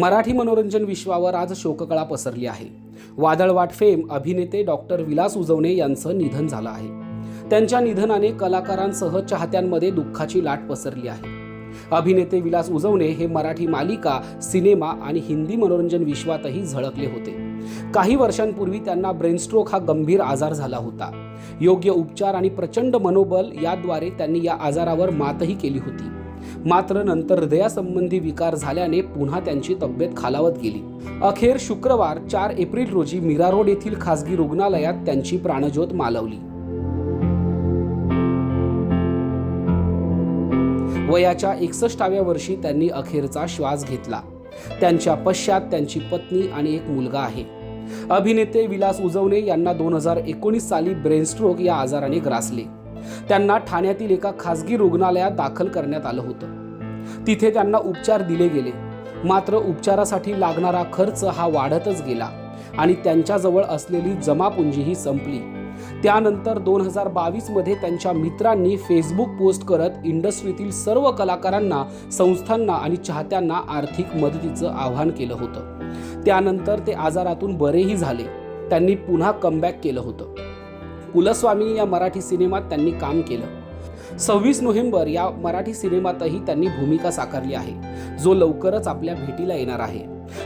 मराठी मनोरंजन विश्वावर आज शोककळा पसरली आहे. वादळवाट फेम अभिनेते डॉक्टर विलास उजवणे यांचं निधन झालं आहे. त्यांच्या निधनाने कलाकारांसह चाहत्यांमध्ये दुःखाची लाट पसरली आहे. अभिनेते विलास उजवणे हे मराठी मालिका सिनेमा आणि हिंदी मनोरंजन विश्वातही झळकले होते. काही वर्षांपूर्वी त्यांना ब्रेनस्ट्रोक हा गंभीर आजार झाला होता. योग्य उपचार आणि प्रचंड मनोबल याद्वारे त्यांनी या आजारावर मातही केली होती. मात्र नंतर हृदयासंबंधी विकार झाल्याने पुन्हा त्यांची तब्येत खालावत गेली. अखेर शुक्रवार चार एप्रिल रोजी मीरा रोड येथील खासगी रुग्णालयात त्यांची प्राणज्योत मालवली. वयाच्या एकसष्टाव्या वर्षी त्यांनी अखेरचा श्वास घेतला. त्यांच्या पश्चात त्यांची पत्नी आणि एक मुलगा आहे. अभिनेते विलास उजवणे यांना दोन हजार एकोणीस साली ब्रेनस्ट्रोक या आजाराने ग्रासले. त्यांना ठाण्यातील एका खासगी रुग्णालयात दाखल करण्यात आलं होतं. तिथे त्यांना उपचार दिले गेले. मात्र उपचारासाठी लागणारा खर्च हा वाढतच गेला आणि त्यांच्याजवळ असलेली जमापुंजीही संपली. त्यानंतर दोन हजार बावीसमध्ये त्यांच्या मित्रांनी फेसबुक पोस्ट करत इंडस्ट्रीतील सर्व कलाकारांना संस्थांना आणि चाहत्यांना आर्थिक मदतीचं आवाहन केलं होतं. त्यानंतर ते आजारातून बरेही झाले. त्यांनी पुन्हा कमबॅक केलं होतं. कुलस्वामी या मराठी सिनेमात त्यांनी काम केलं. सव्वीस नोव्हेंबर या मराठी सिनेमातही त्यांनी भूमिका साकारली आहे जो लवकरच आपल्या भेटीला येणार आहे.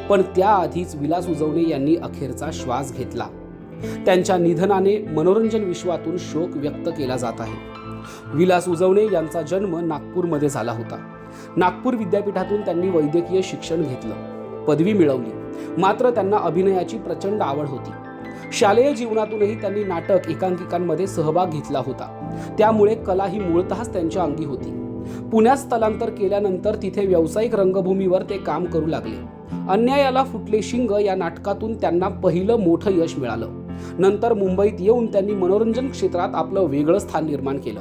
पण त्याआधीच विलास उजवणे यांनी अखेरचा श्वास घेतला. त्यांच्या निधनाने मनोरंजन विश्वातून शोक व्यक्त केला जात आहे. विलास उजवणे यांचा जन्म नागपूरमध्ये झाला होता. नागपूर विद्यापीठातून त्यांनी वैद्यकीय शिक्षण घेतलं. पदवी मिळवली. मात्र त्यांना अभिनयाची प्रचंड आवड होती. शालेय जीवनातूनही त्यांनी नाटक एकांकिकांमध्ये सहभाग घेतला होता. त्यामुळे कला ही मूळतःच त्यांच्या अंगी होती. पुण्यात स्थलांतर केल्यानंतर तिथे व्यावसायिक रंगभूमीवर ते काम करू लागले. अन्यायाला फुटले शिंग या नाटकातून त्यांना पहिलं मोठं यश मिळालं. नंतर मुंबईत येऊन त्यांनी मनोरंजन क्षेत्रात आपलं वेगळं स्थान निर्माण केलं.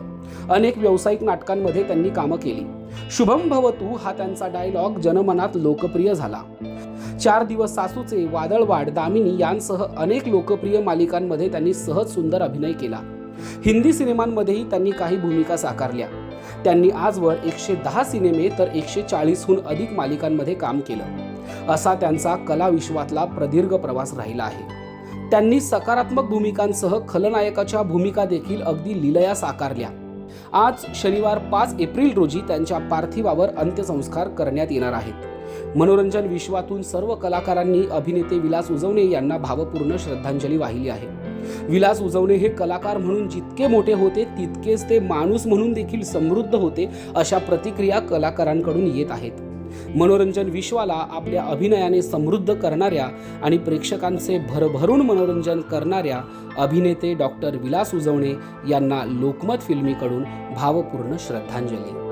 अनेक व्यावसायिक नाटकांमध्ये त्यांनी कामं केली. शुभम भवतू हा त्यांचा डायलॉग जनमनात लोकप्रिय झाला. चार दिवस सासूचे वादळवाड दामिनी यांसह अनेक लोकप्रिय मालिकांमध्ये त्यांनी सहज सुंदर अभिनय केला. हिंदी सिनेमांमध्येही त्यांनी काही भूमिका साकारल्या. त्यांनी आजवर एकशे दहा सिनेमे तर एकशे चाळीसहून अधिक मालिकांमध्ये काम केलं. असा त्यांचा कलाविश्वातला प्रदीर्घ प्रवास राहिला आहे. त्यांनी सकारात्मक भूमिकांसह खलनायकाच्या भूमिका देखील अगदी लिलया साकारल्या. आज शनिवार पाच एप्रिल रोजी त्यांच्या पार्थिवावर अंत्यसंस्कार करण्यात येणार आहेत. मनोरंजन विश्वातून सर्व कलाकारांनी अभिनेते विलास उजवणे यांना भावपूर्ण श्रद्धांजली वाहिली आहे. विलास उजवणे हे कलाकार म्हणून जितके मोठे होते तितकेच ते माणूस म्हणून देखील समृद्ध होते अशा प्रतिक्रिया कलाकारांकडून येत आहेत. मनोरंजन विश्वाला आपल्या अभिनयाने समृद्ध करणाऱ्या आणि प्रेक्षकांचे भरभरून मनोरंजन करणाऱ्या अभिनेते डॉक्टर विलास उजवणे यांना लोकमत फिल्मीकडून भावपूर्ण श्रद्धांजली.